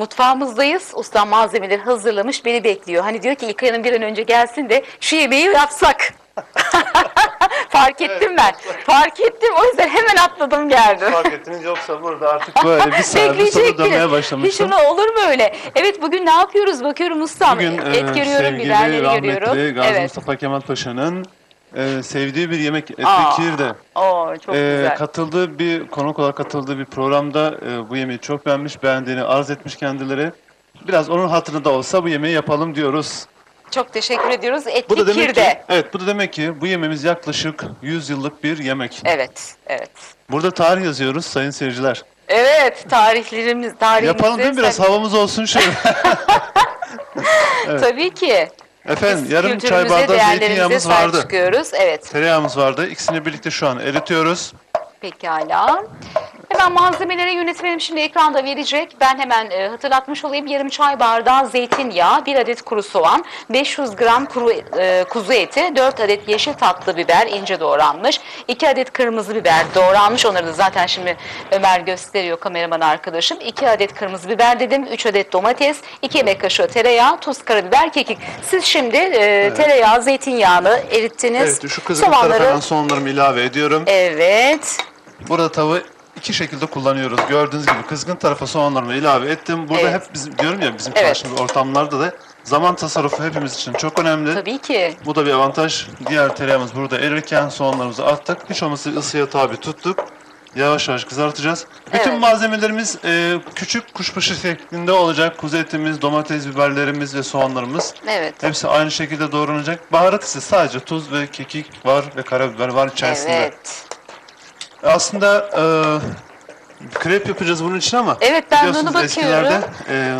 Mutfağımızdayız. Ustam malzemeleri hazırlamış beni bekliyor. Hani diyor ki İlkay Hanım bir an önce gelsin de şu yemeği yapsak. Fark ettim ben. Fark ettim. O yüzden hemen atladım geldim. Fark ettiniz yoksa burada artık böyle bir sonu Bekleyecektiniz. dönmeye Hiç başlamıştım. ona olur mu öyle? Evet bugün ne yapıyoruz? Bakıyorum ustam. Bugün Et e, görüyorum, sevgili biberleri rahmetli görüyorum. Gazi evet. Mustafa Kemal Paşa'nın e, sevdiği bir yemek kirde. Oo, çok E, güzel. katıldığı bir konuk olarak katıldığı bir programda e, bu yemeği çok beğenmiş, beğendiğini arz etmiş kendileri. Biraz onun hatırında da olsa bu yemeği yapalım diyoruz. Çok teşekkür ediyoruz. Bu Etli da demek ki, evet bu da demek ki bu yemeğimiz yaklaşık 100 yıllık bir yemek. Evet, evet. Burada tarih yazıyoruz sayın seyirciler. Evet, tarihlerimiz, tarihimizi... Yapalım değil mi? Biraz havamız olsun şöyle. Tabii ki. Efendim Biz yarım çay bardağı zeytinyağımız vardı. çıkıyoruz. Evet, Tereyağımız vardı. İkisini birlikte şu an eritiyoruz. pekala. Hemen malzemeleri yönetmenim şimdi ekranda verecek. Ben hemen e, hatırlatmış olayım. Yarım çay bardağı zeytinyağı, 1 adet kuru soğan, 500 gram kuru e, kuzu eti, 4 adet yeşil tatlı biber ince doğranmış, 2 adet kırmızı biber doğranmış. Onları da zaten şimdi Ömer gösteriyor kameraman arkadaşım. 2 adet kırmızı biber dedim, 3 adet domates, 2 yemek kaşığı tereyağı, tuz, karabiber, kekik. Siz şimdi e, tereyağı, zeytinyağını erittiniz. Evet şu kızgın tarafa hemen soğanlarımı ilave ediyorum. Evet. Burada tavı iki şekilde kullanıyoruz. Gördüğünüz gibi kızgın tarafa soğanlarımı ilave ettim. Burada Evet. hep bizim diyorum ya bizim Evet. çalıştığımız ortamlarda da zaman tasarrufu hepimiz için çok önemli. Tabii ki. Bu da bir avantaj. Diğer tereyağımız burada erirken soğanlarımızı attık. Hiç olmazsa ısıya tabi tuttuk. Yavaş yavaş kızartacağız. Bütün Evet. malzemelerimiz e, küçük kuşbaşı şeklinde olacak. Kuzu etimiz, domates, biberlerimiz ve soğanlarımız. Evet. Hepsi aynı şekilde doğranacak. Baharat ise sadece tuz ve kekik var ve karabiber var içerisinde. Evet. Aslında e, krep yapacağız bunun için ama Evet, ben onu biliyorsunuz bakıyorum. eskilerde e,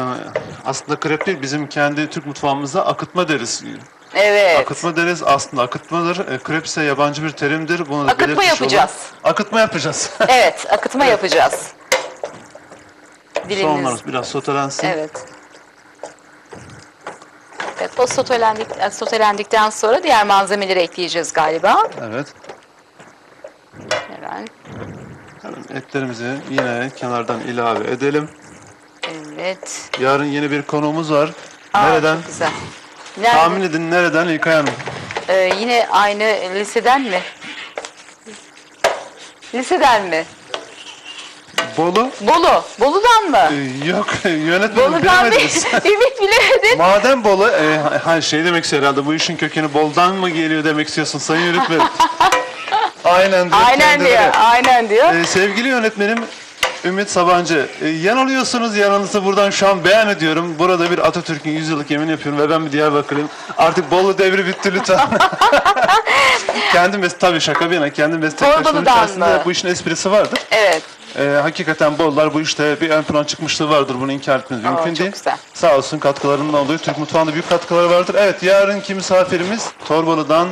aslında krep değil bizim kendi Türk mutfağımızda akıtma deriz. Evet. Akıtma deriz aslında akıtmadır. E, krep ise yabancı bir terimdir. Bunu da Akıtma belirtmiş yapacağız. olalım. Akıtma yapacağız. Evet, akıtma yapacağız. Dilimiz. Soğanlarımız biraz sotelensin. Evet. Evet, o sotelendik, sotelendikten sonra diğer malzemeleri ekleyeceğiz galiba. Evet. Etlerimizi yine kenardan ilave edelim. Evet. Yarın yeni bir konuğumuz var. Aa, nereden? Çok güzel. Nerede? Tahmin edin nereden İlkay Hanım? Ee, yine aynı liseden mi? Liseden mi? Bolu? Bolu. Bolu'dan mı? E, yok yönetmenim Bolu'dan bilemediniz. demek bilemedin. Madem Bolu, e, ha, şey demek istiyor herhalde bu işin kökeni Bol'dan mı geliyor demek istiyorsun sayın yönetmenim. Aynen diyor Aynen kendileri. diyor. Aynen diyor. E, sevgili yönetmenim Ümit Sabancı, e, yanılıyorsunuz yanınızı buradan şu an beyan ediyorum. Burada bir Atatürk'ün 100 yıllık yemin yapıyorum ve ben bir Diyarbakırlıyım. Artık Bolu devri bitti lütfen. kendim mes tabii şaka bir yana kendim meslektaşlarım Torbalı'dan içerisinde mı? bu işin esprisi vardır. Evet. Ee, hakikaten Bolular bu işte bir ön plan çıkmışlığı vardır. Bunu inkar etmeniz mümkün çok değil. güzel. Sağ olsun katkılarının oluyor. Türk mutfağında büyük katkıları vardır. Evet yarınki misafirimiz Torbalı'dan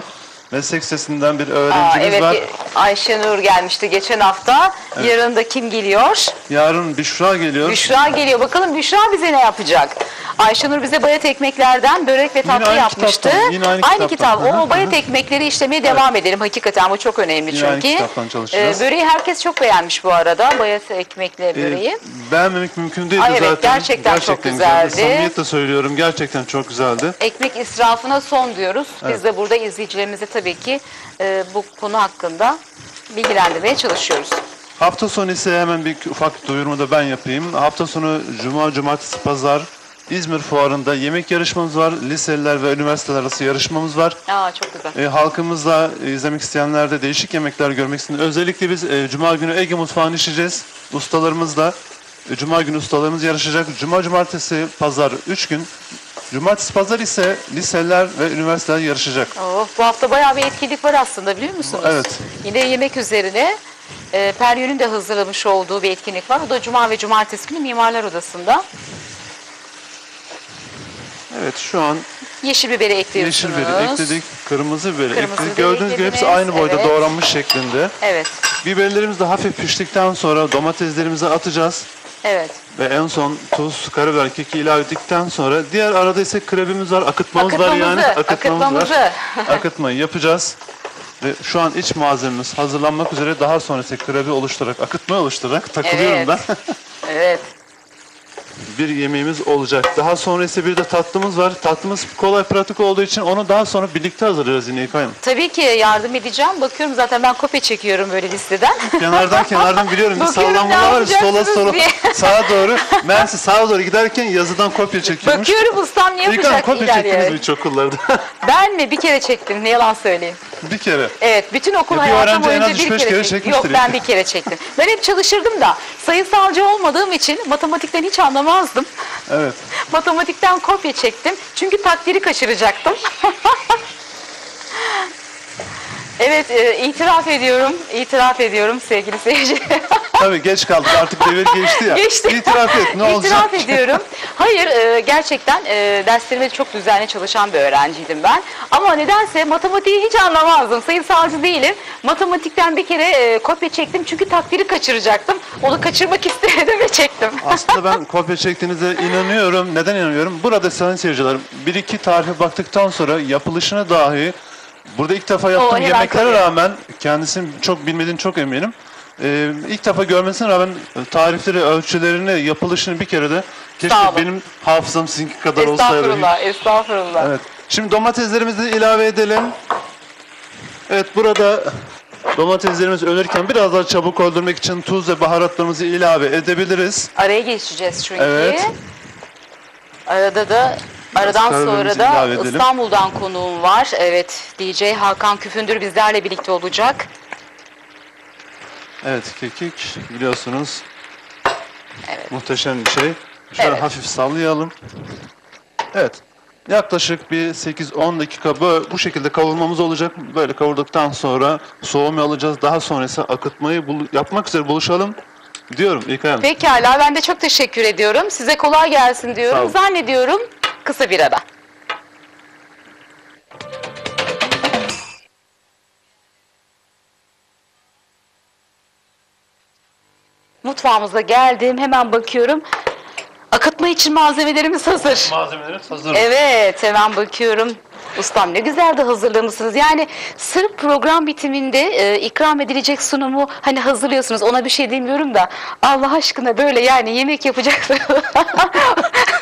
meslek sesinden bir Aa, öğrencimiz evet var. Ayşe Nur gelmişti geçen hafta. Yarın da kim geliyor? Yarın Büşra geliyor. Büşra geliyor. Bakalım Büşra bize ne yapacak? Ayşenur bize bayat ekmeklerden börek ve tatlı aynı yapmıştı. kitaptan, yine aynı kitaptan. kitap. O bayat ekmekleri işlemeye devam edelim. Hakikaten bu çok önemli Yine aynı çünkü. Ee, böreği herkes çok beğenmiş bu arada. Bayat ekmekle Ee, böreği. beğenmemek mümkün değildi Ay evet, zaten. gerçekten çok güzeldi. güzeldi. Samimiyetle söylüyorum gerçekten çok güzeldi. Ekmek israfına son diyoruz. Biz Evet. de burada izleyicilerimizi tabii ki e, bu konu hakkında bilgilendirmeye çalışıyoruz. Hafta sonu ise hemen bir ufak duyurumu da ben yapayım. Hafta sonu Cuma, Cumartesi, Pazar İzmir Fuarı'nda yemek yarışmamız var. Liseliler ve üniversiteler arası yarışmamız var. Aa çok güzel. E, halkımızla e, izlemek isteyenler de değişik yemekler görmek isteyen. Özellikle biz e, Cuma günü Ege mutfağını işleyeceğiz. Ustalarımızla. E, Cuma günü ustalarımız yarışacak. Cuma, Cumartesi, Pazar 3 gün. Cumartesi, Pazar ise liseler ve üniversiteler yarışacak. Oh, bu hafta bayağı bir etkinlik var aslında biliyor musunuz? Evet. Yine yemek üzerine e, Peryon'un de hazırlamış olduğu bir etkinlik var. O da Cuma ve Cumartesi günü Mimarlar Odası'nda. Evet şu an Yeşil biberi ekliyorsunuz. yeşil biberi ekledik, kırmızı biberi Kırmızı ekledik. biberi Gördüğünüz gibi hepsi aynı boyda evet. doğranmış şeklinde. Evet, Biberlerimiz de hafif piştikten sonra domateslerimizi atacağız. Evet. Ve en son tuz, karabiber, keki ilave ettikten sonra diğer arada ise krebimiz var, akıtmamız, var yani. Akıtmamızı, Akıtmamız var. akıtmamızı. Akıtmayı yapacağız. Ve şu an iç malzememiz hazırlanmak üzere daha sonra ise krebi oluşturarak, akıtmayı oluşturarak takılıyorum Evet. ben. Evet. Bir yemeğimiz olacak. Daha sonra ise bir de tatlımız var. Tatlımız kolay pratik olduğu için onu daha sonra birlikte hazırlarız yine İlkay Hanım. Tabii ki yardım edeceğim. Bakıyorum zaten ben kopya çekiyorum böyle listeden. Kenardan kenardan biliyorum bir Bakıyorum, sallanmalar ne var. Sola yapacaksınız sola diye. sağa doğru. Meğerse sağa doğru giderken yazıdan kopya çekiyormuş. Bakıyorum ustam ne İlkay Hanım yapacak kopya çektiniz hiç okullarda? Ben mi? Bir kere çektim. Ne yalan söyleyeyim. bir kere. Evet, bütün okul Ya bir hayatım öğrenci en boyunca az bir üç beş kere, kere çektim. çekmiştir Yok ben bir kere çektim. Ben hep çalışırdım da sayısalcı olmadığım için matematikten hiç anlamazdım. Evet. Matematikten kopya çektim. Çünkü takdiri kaçıracaktım. evet, e, itiraf ediyorum. itiraf ediyorum sevgili seyirci. Tabii geç kaldık artık devir geçti ya. Geçti. İtiraf et ne olacak? İtiraf ediyorum. Hayır, e, gerçekten e, derslerime çok düzenli çalışan bir öğrenciydim ben. Ama nedense matematiği hiç anlamazdım. Sayısalcı değilim. Matematikten bir kere e, kopya çektim çünkü takdiri kaçıracaktım. Onu kaçırmak istemedim ve çektim. Aslında ben kopya çektiğinize inanıyorum. Neden inanıyorum? Burada sayın seyirciler bir iki tarife baktıktan sonra yapılışını dahi burada ilk defa yaptığım yemeklere rağmen kendisini çok bilmediğini çok eminim. Ee, ilk defa görmesine rağmen tarifleri, ölçülerini, yapılışını bir kere de keşke Sağ olun. benim hafızam sizinki kadar olsaydı. estağfurullah, estağfurullah. Evet. Şimdi domateslerimizi ilave edelim. Evet burada domateslerimiz ölürken biraz daha çabuk öldürmek için tuz ve baharatlarımızı ilave edebiliriz. Araya geçeceğiz çünkü. Evet. Arada da aradan karabiberimizi sonra da. İstanbul'dan konuğum var. Evet, DJ Hakan Küfündür bizlerle birlikte olacak. Evet kekik biliyorsunuz Evet. muhteşem bir şey. Şöyle Evet. hafif sallayalım. Evet. Yaklaşık bir 8-10 dakika böyle, bu şekilde kavurmamız olacak. Böyle kavurduktan sonra soğumaya alacağız. Daha sonra ise akıtmayı yapmak üzere buluşalım diyorum İlkay Hanım. Pekala ben de çok teşekkür ediyorum. Size kolay gelsin diyorum. Zannediyorum kısa bir ara. Mutfağımıza geldim. Hemen bakıyorum. Akıtma için malzemelerimiz hazır. Malzemelerimiz hazır. Evet hemen bakıyorum. Ustam ne güzel de hazırlamışsınız. Yani sırf program bitiminde e, ikram edilecek sunumu hani hazırlıyorsunuz. Ona bir şey demiyorum da Allah aşkına böyle yani yemek yapacaksınız.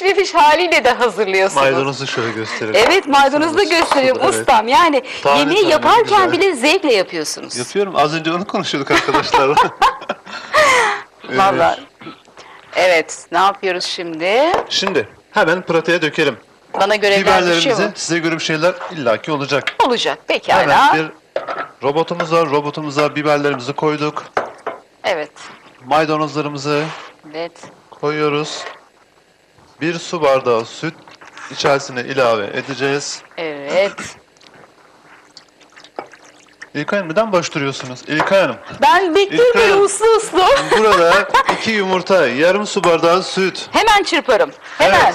Daha pişmemiş haliyle de hazırlıyorsunuz. Maydanozu şöyle gösterelim. Evet maydanozu da gösteriyorum Evet. ustam. Yani Tane yemeği tane yaparken güzel. bile zevkle yapıyorsunuz. Yapıyorum. Az önce onu konuşuyorduk arkadaşlarla. Evet. Vallahi. Evet ne yapıyoruz şimdi? Şimdi hemen pratiğe dökelim. Bana görevler düşüyor Biberlerimizi mu? size göre bir şeyler illaki olacak. Olacak Hemen pekala. bir robotumuz var. Robotumuza biberlerimizi koyduk. Evet. Maydanozlarımızı Evet. koyuyoruz. Bir su bardağı süt içerisine ilave edeceğiz. Evet. İlkay Hanım neden boş duruyorsunuz? İlkay Hanım Ben bekliyorum İlkay böyle Hanım. uslu uslu. burada iki yumurta, yarım su bardağı süt. Hemen çırparım. Hemen. Evet.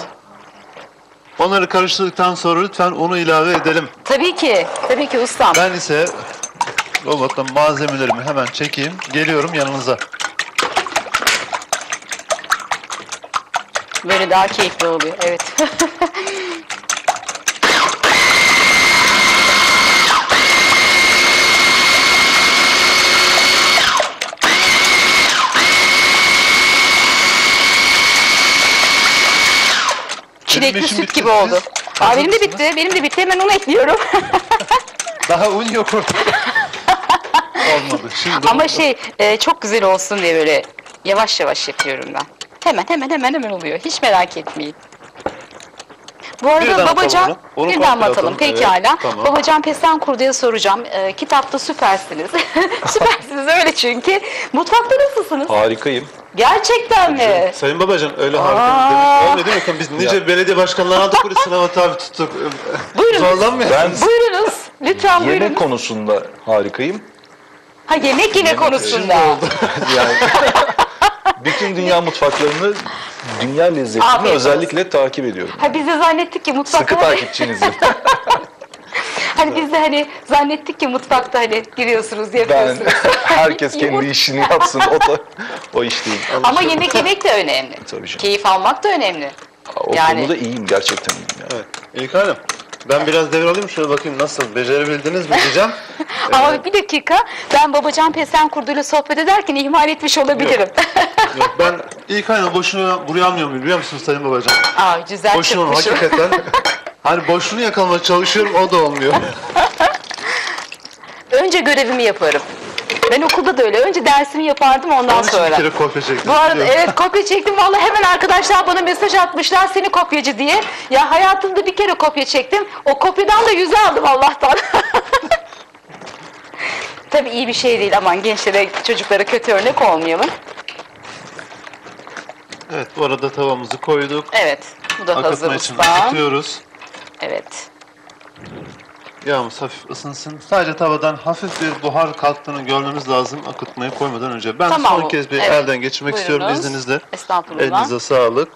Onları karıştırdıktan sonra lütfen unu ilave edelim. Tabii ki. Tabii ki ustam. Ben ise robottan malzemelerimi hemen çekeyim. Geliyorum yanınıza. Böyle daha keyifli oluyor. Evet. Çilekli süt bitti. gibi oldu. Siz Aa, benim de bitti. Benim de bitti. Hemen onu ekliyorum. Daha un yok orada. Olmadı. Şimdi Ama oldu. şey e, çok güzel olsun diye böyle yavaş yavaş yapıyorum ben. Hemen hemen hemen hemen oluyor. Hiç merak etmeyin. Bu arada Birden atalım Babacan, onu. Onu birden mi atalım? atalım. Pekala. Evet, tamam. Babacan Pestenkurdu'ya soracağım. E, kitapta süpersiniz. süpersiniz öyle çünkü. Mutfakta nasılsınız? Harikayım. Gerçekten mi? Sayın Babacan öyle harika mi? Bakın Biz nice belediye başkanlarını aldık buraya sınava tabi tuttuk. Buyurun. Zorlanmıyor. Ben Buyurunuz. Lütfen buyurun. yemek konusunda harikayım. Ha yemek yeme konusunda. Yani bütün dünya mutfaklarını, dünya lezzetlerini Afiyet olsun. özellikle takip ediyorum. Ha biz de zannettik ki mutfakta... Sıkı takipçinizim. Hani biz de hani zannettik ki mutfakta hani giriyorsunuz Ben yapıyorsunuz. herkes kendi işini yapsın. O da o iş değil. Ama yemek yemek de önemli. Tabii canım. Keyif almak da önemli. O Yani- konuda iyiyim gerçekten iyiyim. Yani. Evet. İlkay Hanım Ben biraz devralayım şöyle bakayım nasıl becerebildiniz mi diyeceğim. Ama bir dakika ben babacan pesen kurduyla sohbet ederken ihmal etmiş olabilirim. Yok ben ilk aynen boşuna buraya almıyorum biliyor musunuz Sayın Babacan? Aa güzel Boşuna çıkmışım. hakikaten. Hani boşluğunu yakalamaya çalışıyorum o da olmuyor. Önce görevimi yaparım. Ben okulda da öyle. Önce dersimi yapardım ondan Onun için bir sonra. kere kopya çektim. Bu arada biliyorum. evet kopya çektim. Vallahi hemen arkadaşlar bana mesaj atmışlar seni kopyacı diye. Ya hayatımda bir kere kopya çektim. O kopyadan da yüzü aldım Allah'tan. Tabii iyi bir şey değil aman gençlere, çocuklara kötü örnek olmayalım. Evet bu arada tavamızı koyduk. Evet, bu da hazır Akıtma için akıtıyoruz. Evet. Yağımız hafif ısınsın. Sadece tavadan hafif bir buhar kalktığını görmemiz lazım akıtmayı koymadan önce. Ben Tamam. son kez bir Evet. elden geçirmek istiyorum Buyurunuz. izninizle. Estağfurullah. Elinize sağlık.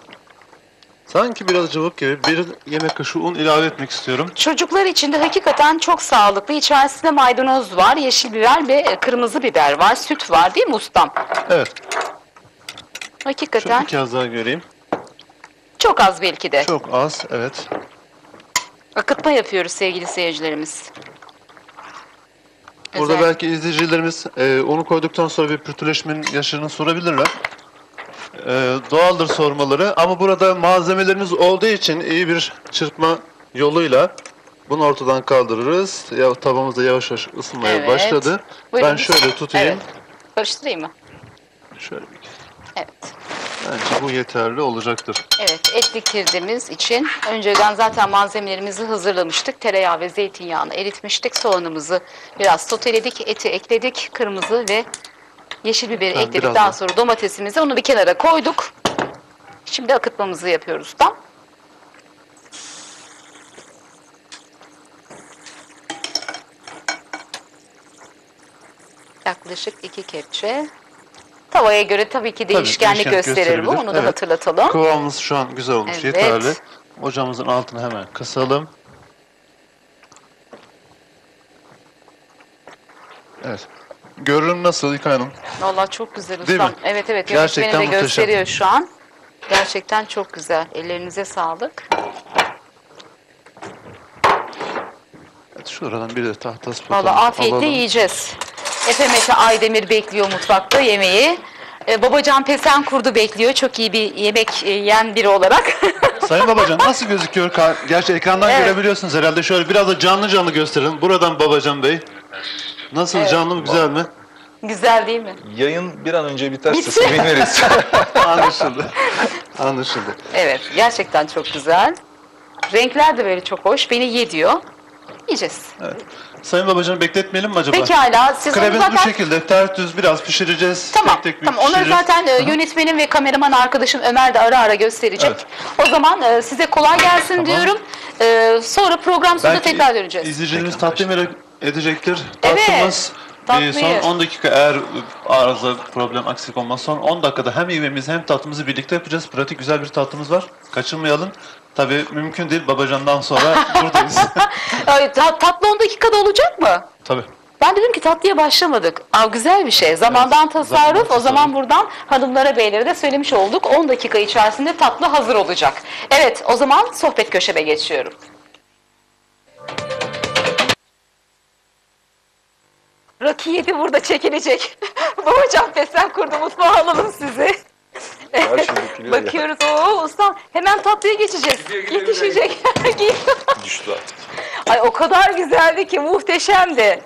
Sanki biraz cıvık gibi bir yemek kaşığı un ilave etmek istiyorum. Çocuklar için de hakikaten çok sağlıklı. İçerisinde maydanoz var, yeşil biber ve kırmızı biber var, süt var değil mi ustam? Evet. Şöyle Hakikaten bir kez daha göreyim. çok az belki de. Çok az evet. Akıtma yapıyoruz sevgili seyircilerimiz. Burada Özel- belki izleyicilerimiz e, onu koyduktan sonra bir pürtüleşmenin yaşını sorabilirler. E, doğaldır sormaları ama burada malzemelerimiz olduğu için iyi bir çırpma yoluyla bunu ortadan kaldırırız. Ya, tavamız da yavaş yavaş ısınmaya Evet. başladı. Buyurun. Ben şöyle tutayım. Evet. Karıştırayım mı? Şöyle bir Evet. Bence bu yeterli olacaktır. Evet, et diktirdiğimiz için önceden zaten malzemelerimizi hazırlamıştık. Tereyağı ve zeytinyağını eritmiştik. Soğanımızı biraz soteledik, eti ekledik. Kırmızı ve yeşil biberi Ben ekledikten biraz da- sonra domatesimizi onu bir kenara koyduk. Şimdi akıtmamızı yapıyoruz da. Yaklaşık iki kepçe. Tavaya göre tabii ki değişkenlik değişkenlik gösterir bu. Onu da Evet. hatırlatalım. Kıvamımız şu an güzel olmuş, Evet. yeterli. Ocağımızın altını hemen kısalım. Evet. Görünüm nasıl İlkay Hanım? Vallahi çok güzel Değil ustam. mi? Evet evet Gerçekten de muhteşem. gösteriyor şu an. Gerçekten çok güzel. Ellerinize sağlık. Evet, şuradan bir de tahta spatum Vallahi afiyetle alalım. yiyeceğiz. Efe Mete Aydemir bekliyor mutfakta yemeği. Ee, babacan Pesen Kurdu bekliyor. Çok iyi bir yemek e, yiyen biri olarak. Sayın Babacan nasıl gözüküyor? Ka- Gerçi ekrandan Evet. görebiliyorsunuz herhalde. Şöyle biraz da canlı canlı gösterin. Buradan Babacan Bey. Nasıl canlı mı güzel mi? güzel değil mi? Yayın bir an önce biterse Bitsin. seviniriz. Anlaşıldı. Anlaşıldı. Evet gerçekten çok güzel. Renkler de böyle çok hoş. Beni ye diyor. Yiyeceğiz. Sayın Babacan'ı bekletmeyelim mi acaba? Pekala. Siz onu Krevimiz bu zaten... şekilde ters düz biraz pişireceğiz. Tamam, tek tek tamam. Onları zaten e, yönetmenim ve kameraman arkadaşım Ömer de ara ara gösterecek. Evet. O zaman e, size kolay gelsin diyorum. E, sonra program sonunda Belki tekrar döneceğiz. izleyicilerimiz tatlı merak edecektir. Evet, Tatlımız tatlıyı. son 10 dakika eğer arıza, problem, aksilik olmaz. Son 10 dakikada hem yemeğimizi hem tatlımızı birlikte yapacağız. Pratik güzel bir tatlımız var. Kaçırmayalım. Tabii mümkün değil. Babacan'dan sonra buradayız. Ay, ta- tatlı 10 dakikada olacak mı? Tabii. Ben dedim ki tatlıya başlamadık. Aa, güzel bir şey. Zamandan tasarruf. zamandan O zaman buradan hanımlara beylere de söylemiş olduk. 10 dakika içerisinde tatlı hazır olacak. Evet o zaman sohbet köşeme geçiyorum. Rocky 7 burada çekilecek. Babacan Pesen kurdu mutfağa alalım sizi. Şey. Bakıyoruz o ustam hemen tatlıya geçeceğiz. Yetişecek. Düştü artık. Ay o kadar güzeldi ki muhteşemdi.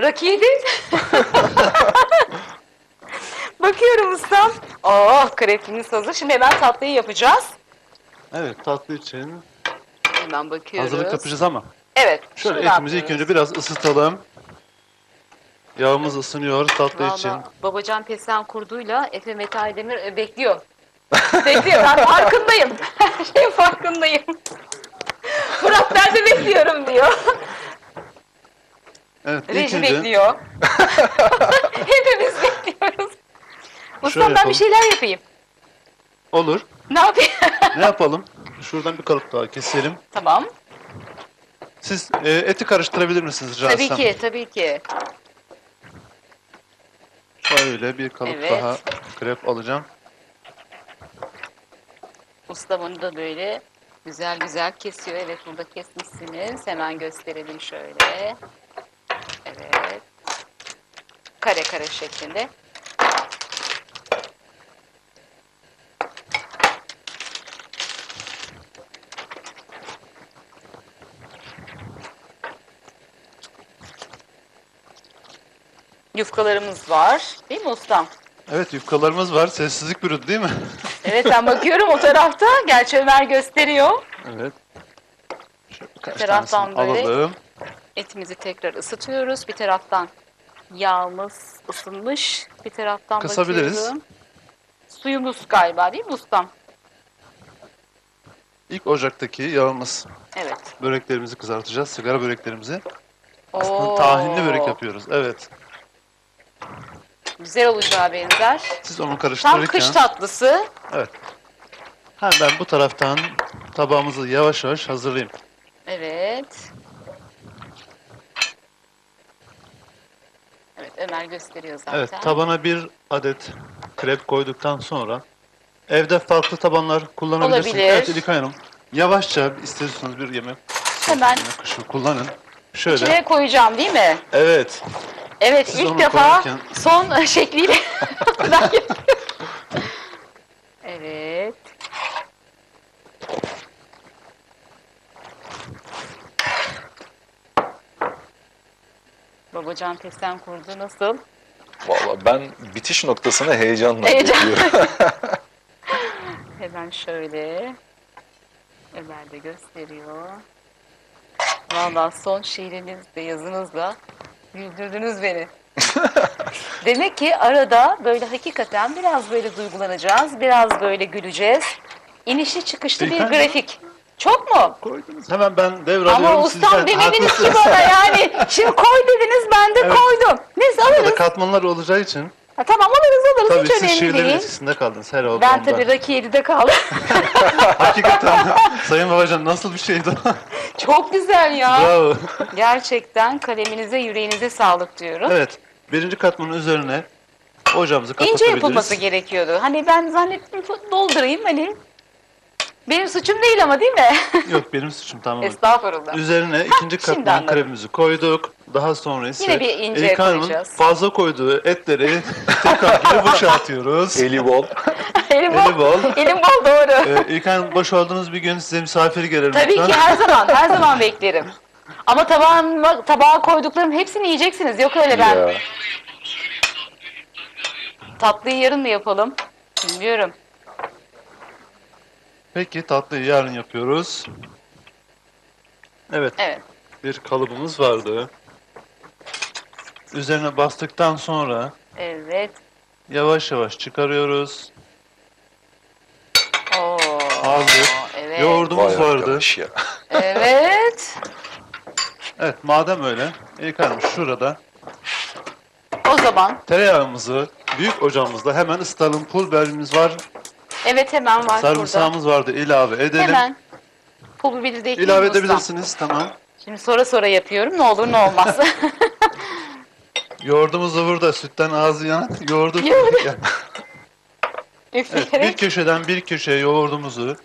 Rakiydi. Bakıyorum ustam. Oh krepimiz hazır. Şimdi hemen tatlıyı yapacağız. Evet tatlı için Hemen bakıyoruz. hazırlık yapacağız ama. Evet. Şöyle şimdi etimizi ilk yapıyoruz. önce biraz ısıtalım. Yağımız ısınıyor tatlı Vallahi için. Babacan Pesen kurduyla Efe Mete Aydemir e, bekliyor. bekliyor. Ben farkındayım. Her şeyin farkındayım. Murat ben de bekliyorum diyor. Evet Reji bekliyor. Hepimiz bekliyoruz. Ustam ben bir şeyler yapayım. olur. Ne yapayım? Ne yapalım? Şuradan bir kalıp daha keselim. tamam. Siz e, eti karıştırabilir misiniz Tabii etsem? ki, tabii ki. Şöyle bir kalıp Evet. daha krep alacağım. Ustamın da böyle Güzel güzel kesiyor. Evet burada kesmişsiniz. Hemen gösterelim şöyle. Evet. Kare kare şeklinde. Yufkalarımız var. Değil mi ustam? Evet yufkalarımız var. Sessizlik bürüdü değil mi? Evet ben bakıyorum o tarafta. Gerçi Ömer gösteriyor. evet. Şöyle birkaç taraftan böyle. alalım. Etimizi tekrar ısıtıyoruz. Bir taraftan yağımız ısınmış. Bir taraftan Kısabiliriz. bakıyorum. Suyumuz galiba değil mi ustam? İlk ocaktaki yağımız. Evet. Böreklerimizi kızartacağız. Sigara böreklerimizi. Oo, Aslında tahinli börek yapıyoruz. Evet. Güzel olacağı benzer. Siz onu Tam karıştırırken... kış tatlısı. Evet. Ha, ben bu taraftan tabağımızı yavaş yavaş hazırlayayım. Evet. Evet Ömer gösteriyor zaten. Evet, tabana bir adet krep koyduktan sonra evde farklı tabanlar kullanabilirsiniz. Olabilir. Evet İlkay Hanım. Yavaşça istiyorsanız bir yemek Hemen kaşığı kullanın. Şöyle. içine koyacağım değil mi? Evet. Evet Siz ilk defa koyarken- son şekliyle ben. Evet. Babacan pestem kurdu nasıl? Valla ben bitiş noktasını heyecanla Heyecan. bekliyorum. Hemen şöyle. Ömer de gösteriyor. Vallahi son şiirinizle yazınızla güldürdünüz beni. Demek ki arada böyle hakikaten biraz böyle duygulanacağız, biraz böyle güleceğiz. İnişli çıkışlı bir grafik. Çok mu? Koydunuz. Hemen ben devralıyorum Ama sizden. ustam demediniz ki bana yani. Şimdi koy dediniz ben de Evet. koydum. Neyse alırız. katmanlar olacağı için Ha, tamam alırız alırız tabii hiç siz önemli şiirlerin değil. etkisinde kaldınız her oldu Ben ondan. tabii Rocky 7'de kaldım. Hakikaten Sayın Babacan nasıl bir şeydi o? Çok güzel ya. Bravo. Gerçekten kaleminize, yüreğinize sağlık diyorum. Evet. Birinci katmanın üzerine ocağımızı İnce kapatabiliriz. yapılması gerekiyordu. Hani ben zannettim doldurayım hani. Benim suçum değil ama değil mi? Yok benim suçum tamam. Estağfurullah. Üzerine ikinci şimdi katman anladım. kremimizi koyduk. Daha sonra ise Yine bir ince koyacağız. fazla koyduğu etleri tekrar geri boşaltıyoruz. Eli bol. Eli bol. bol. Elim bol doğru. Ee, İlkan Hanım boş olduğunuz bir gün size misafir gelirim. Tabii lütfen. ki her zaman, her zaman beklerim. Ama tabağıma, tabağa koyduklarım hepsini yiyeceksiniz. Yok öyle ben. Ya. Tatlıyı yarın mı yapalım? Bilmiyorum. Peki tatlıyı yarın yapıyoruz. Evet Evet. bir kalıbımız vardı. Üzerine bastıktan sonra Evet. yavaş yavaş çıkarıyoruz. Oo. Aldık. Evet. Yoğurdumuz Vay vardı. arkadaş ya. Evet. Evet madem öyle İlkan Hanım şurada O zaman tereyağımızı büyük ocağımızda hemen ısıtalım. Pul biberimiz var. Evet hemen var burada. Sarımsağımız vardı ilave edelim. Hemen. Pul biberi de ekleyeyim İlave ustam. edebilirsiniz tamam. Şimdi sonra sonra yapıyorum. Ne olur ne olmaz. Yoğurdumuz da burada. Sütten ağzı yanan yoğurdu. Yoğurdu. Evet, bir Üfleyerek. köşeden bir köşeye yoğurdumuzu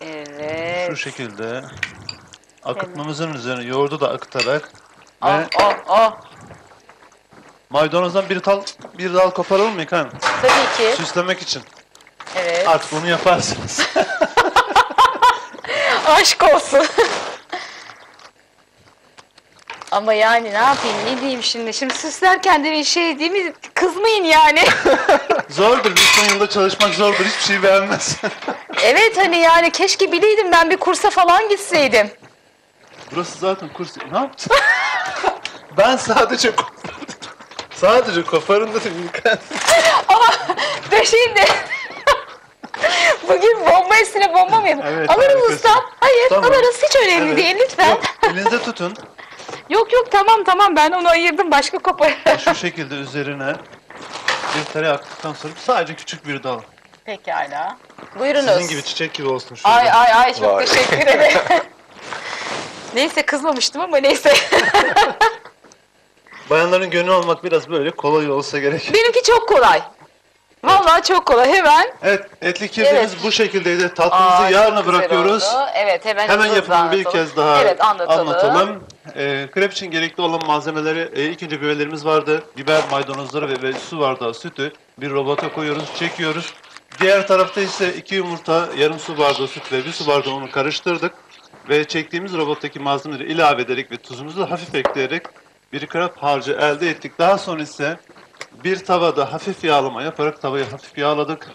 Evet. şu şekilde akıtmamızın üzerine yoğurdu da akıtarak Oh ve oh oh. maydanozdan bir dal bir dal koparalım mı İlkan? Tabii ki. Süslemek için. Evet. Artık bunu yaparsınız. Aşk olsun. Ama yani ne yapayım ne diyeyim şimdi. Şimdi süslerken de bir şey değil mi? Kızmayın yani. zordur. Bir son yılda çalışmak zordur. Hiçbir şey beğenmez. evet hani yani keşke bileydim ben bir kursa falan gitseydim. Burası zaten kurs. Ne yaptın? ben sadece. Sadece koparın dedim İlkan. Döşeyim de. Bugün bomba üstüne bomba mı? Evet, alırız harikasın. ustam. Hayır Tamam. alırız hiç önemli Evet. değil lütfen. Yok, elinizde tutun. Yok yok tamam tamam ben onu ayırdım başka kopar. Şu şekilde üzerine bir tereyağı aktıktan sonra sadece küçük bir dal. Pekala. Buyurunuz. Sizin gibi çiçek gibi olsun şurada. Ay ay ay çok Vay. teşekkür ederim. neyse kızmamıştım ama neyse. Bayanların gönlü olmak biraz böyle kolay olsa gerek. Benimki çok kolay. Vallahi çok kolay. Hemen. Evet, etli kirdemiz Evet. bu şekildeydi. Tatlımızı Aa, yarına çok güzel bırakıyoruz. oldu. Evet hemen Hemen hızlı yapımını bir anlatalım. kez daha evet, anlatalım. Ee, krep için gerekli olan malzemeleri e, ilk önce biberlerimiz vardı. Biber, maydanozları ve, ve su bardağı sütü bir robota koyuyoruz, çekiyoruz. Diğer tarafta ise iki yumurta, yarım su bardağı süt ve bir su bardağı unu karıştırdık. Ve çektiğimiz robottaki malzemeleri ilave ederek ve tuzumuzu hafif ekleyerek bir krep harcı elde ettik. Daha sonra ise bir tavada hafif yağlama yaparak tavayı hafif yağladık.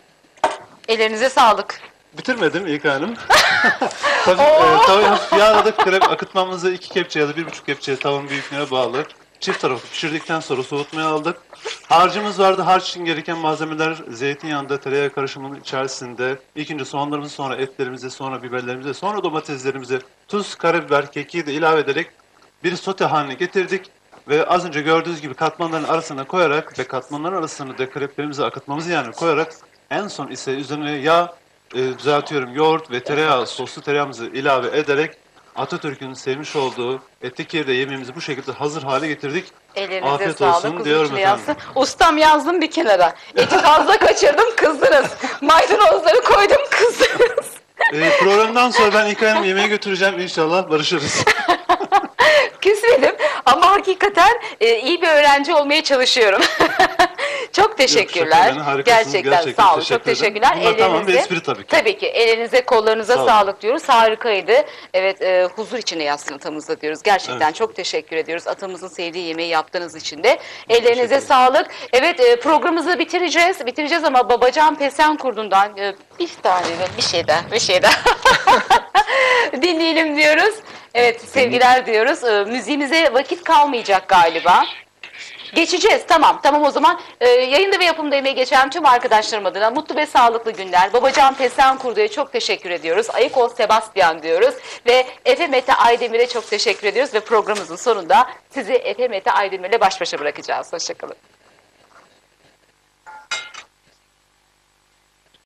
Ellerinize sağlık. Bitirmedim İlk Hanım. Tabii e, tavayı hafif yağladık. Krep akıtmamızı iki kepçe ya da bir buçuk kepçe tavanın büyüklüğüne bağlı. Çift tarafı pişirdikten sonra soğutmaya aldık. Harcımız vardı. Harç için gereken malzemeler zeytinyağında tereyağı karışımının içerisinde. İlk önce soğanlarımızı sonra etlerimizi sonra biberlerimizi sonra domateslerimizi tuz, karabiber, kekiği de ilave ederek bir sote haline getirdik. Ve az önce gördüğünüz gibi katmanların arasına koyarak ve katmanların arasını da kreplerimizi akıtmamızı yani koyarak en son ise üzerine yağ, e, düzeltiyorum yoğurt ve tereyağı, soslu tereyağımızı ilave ederek Atatürk'ün sevmiş olduğu etli kirde yemeğimizi bu şekilde hazır hale getirdik. Ellerinize Afiyet sağlık. olsun diyorum efendim. Ustam yazdım bir kenara. Eti fazla kaçırdım kızdınız. Maydanozları koydum kızdınız. E, programdan sonra ben İlkay Hanım yemeğe götüreceğim inşallah barışırız. Küsmedim ama hakikaten e, iyi bir öğrenci olmaya çalışıyorum. çok teşekkürler. harikasınız. gerçekten, Gerçekten sağ olun. teşekkür Çok teşekkürler. Bunlar tamam bir espri tabii ki. Tabii ki. Elinize kollarınıza Sağ olun. sağlık diyoruz. Harikaydı. Evet e, huzur içinde yatsın atamızda diyoruz. Gerçekten Evet. çok teşekkür ediyoruz. Atamızın sevdiği yemeği yaptığınız için de. Ellerinize sağlık. Evet e, programımızı bitireceğiz. Bitireceğiz ama Babacan Pesen Kurdu'ndan e, bir tane bir şey daha bir şey daha dinleyelim diyoruz. Evet sevgiler diyoruz. E, müziğimize vakit kalmayacak galiba. Geçeceğiz tamam tamam o zaman e, yayında ve yapımda emeği geçen tüm arkadaşlarım adına mutlu ve sağlıklı günler. Babacan Pesen Kurdu'ya çok teşekkür ediyoruz. Ayık ol Sebastian diyoruz ve Efe Mete Aydemir'e çok teşekkür ediyoruz ve programımızın sonunda sizi Efe Mete Aydemir'le baş başa bırakacağız. Hoşçakalın.